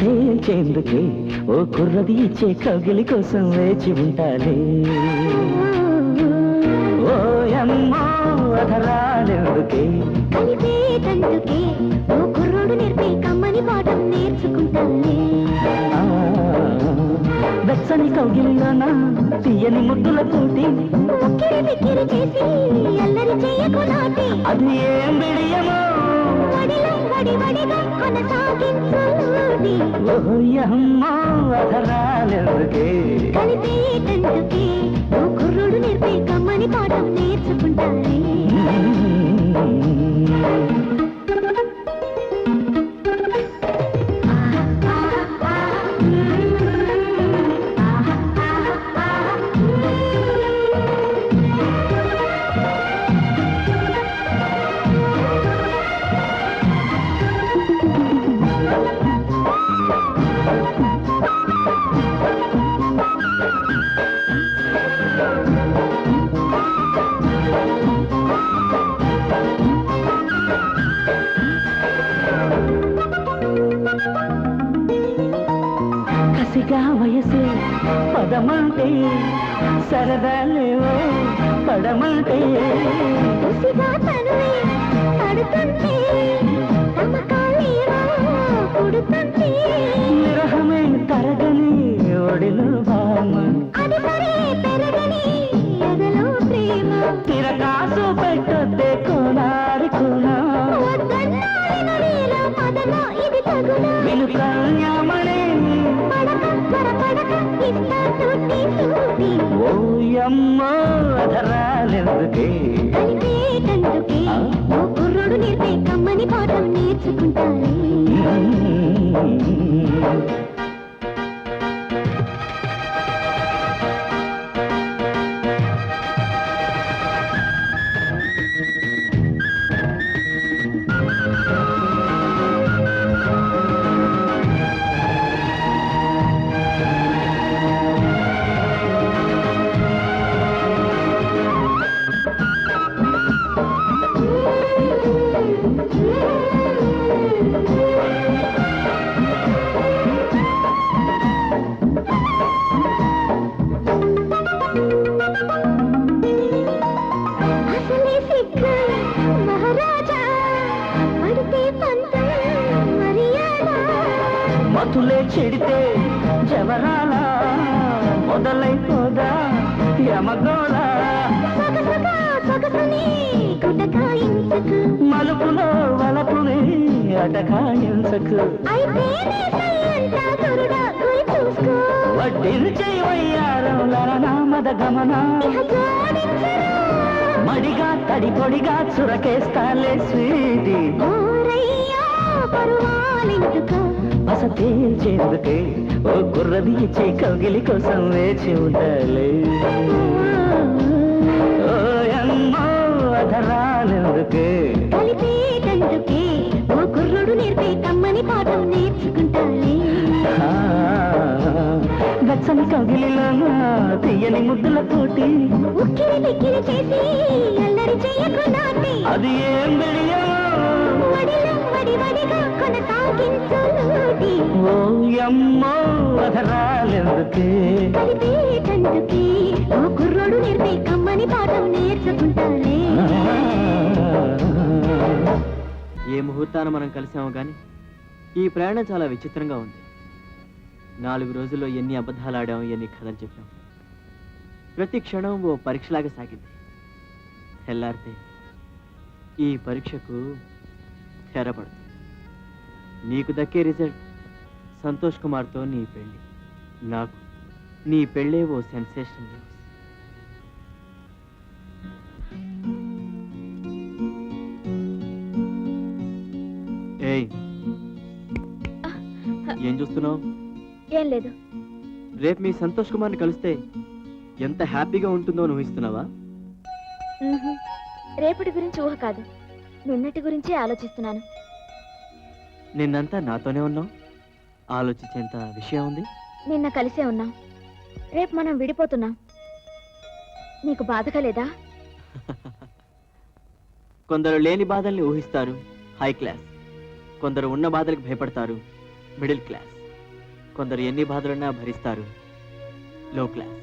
తేల్చేందుకే ఓ కుర్రది ఇచ్చే కగిలి కోసం వేచి ఉంటాలి ఓ అమ్మో అధరాడెందుకే ఆ, వెచ్చని కౌగిలిలోన తీయని ముద్దుల నాటి. అది ఏం బిడియమో ఓయమ్మో అధరాలెందుకే? కలిపేటందుకే ఓ కుర్రోడు నేర్పే కమ్మని పాఠం కసిగా వయసే. పదమంటే సరదాలేవో పడమంటే ఉసిగా అధరాలెందుకే మతులే చెడితే జవరాల మొదలైపోదా యమగోళ. మలుపులో వలపుని అటకాయించకు. వడ్డీలు నీ సయ్యంతా లరనా మద గమన. మడిగా తడి పొడిగా చురకేస్తాలే స్వీటి. ఓరయ్యా బస తేల్చేందుకే ఓ కుర్రది ఇచ్చే కౌగిలి కోసం వేచి ఉండాలి. ఓ అమ్మో అధరాలెందుకే? కలిపేటందుకే ఓ కుర్రుడు నేర్పే కమ్మని పాఠం నేర్చుకుంటానే ఆ, వెచ్చని కౌగిలిలోన తీయని ఉక్కిరి బిక్కిరి చేసి అల్లరి చెయ్యకు నాటి అది ఏం బిడియో? వడిలో వడి వడిగా కొనసాగించు లూటి ఓ అమ్మో అధరాలెందుకే కలిపేటందుకే ఓ కుర్రోడు నేర్పే కమ్మని పాఠం నేర్చుకుంటానే ఏ ముహూర్తాన మనం కలిసామో కానీ ఈ ప్రయాణం చాలా విచిత్రంగా ఉంది. నాలుగు రోజుల్లో ఎన్ని అబద్ధాలు ఆడాం ఎన్ని కథలు చెప్పాం. ప్రతి క్షణం ఓ పరీక్షలాగా సాగింది. తెల్లారితే ఈ పరీక్షకు తెరపడుతుంది నీకు దక్కే రిజల్ట్. సంతోష్ కుమార్తో నీ పెళ్ళి. నాకు నీ పెళ్ళే ఓ సెన్సేషన్ న్యూస్ ఏయ్. ఏం చూస్తున్నావు? ఏం లేదు. రేపు మీ సంతోష్ కుమార్ని కలిస్తే ఎంత హ్యాపీగా ఉంటుందో నువ్వు ఇస్తున్నావా. రేపటి గురించి ఊహ కాదు. నిన్నటి గురించే ఆలోచిస్తున్నాను. నిన్నంతా నాతోనే ఉన్నావు ఆలోచించేంత విషయం ఉంది? నిన్న కలిసే ఉన్నాం. రేపు మనం విడిపోతున్నాం. నీకు బాధగా లేదా? కొందరు లేని బాధల్ని ఊహిస్తారు. హై క్లాస్ కొందరు ఉన్న బాధలకు భయపడతారు. మిడిల్ క్లాస్ కొందరు ఎన్ని బాధలున్నా భరిస్తారు. లో క్లాస్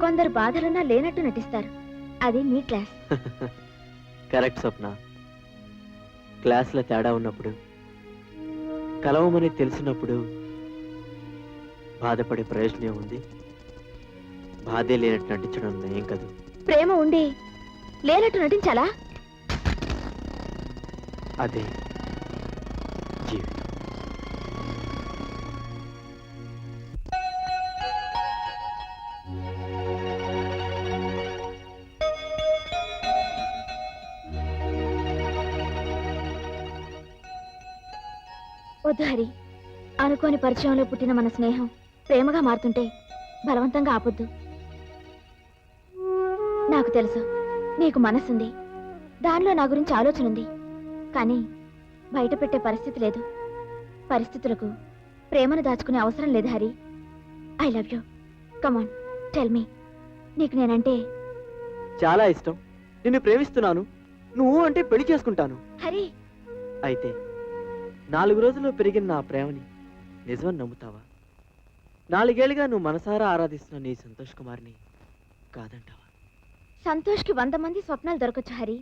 కొందరు బాధలున్నా లేనట్టు నటిస్తారు. అది మీ క్లాస్ కరెక్ట్ స్వప్న. క్లాస్లో తేడా ఉన్నప్పుడు కలవమని తెలిసినప్పుడు బాధపడే ప్రయోజనం ఉంది బాధే లేనట్టు నటించడం నయం కదూ ప్రేమ ఉండి లేనట్టు నటించాలా? అదే. వద్దు హరి అనుకోని పరిచయంలో పుట్టిన మన స్నేహం ప్రేమగా మారుతుంటే బలవంతంగా ఆపొద్దు. నాకు తెలుసు నీకు మనసుంది. దానిలో నా గురించి ఆలోచన ఉంది కానీ బయట పెట్టే పరిస్థితి లేదు. పరిస్థితులకు ప్రేమను దాచుకునే అవసరం లేదు Hari. I love you. Come on tell me. నీకు నేనంటే చాలా ఇష్టం. నిన్ను ప్రేమిస్తున్నాను. నువ్వు అంటే పెళ్ళి చేసుకుంటాను. హరి. అయితే నాలుగు రోజుల్లో పెరిగిన నా ప్రేమని నిజమని నమ్ముతావా? నాలుగేళ్ళుగా నువ్వు మనసారా ఆరాధిస్తున్న నీ సంతోష్ కుమార్ని కాదంటావా? సంతోష్కి వంద మంది స్వప్నాలు దొరకచ్చు హరి.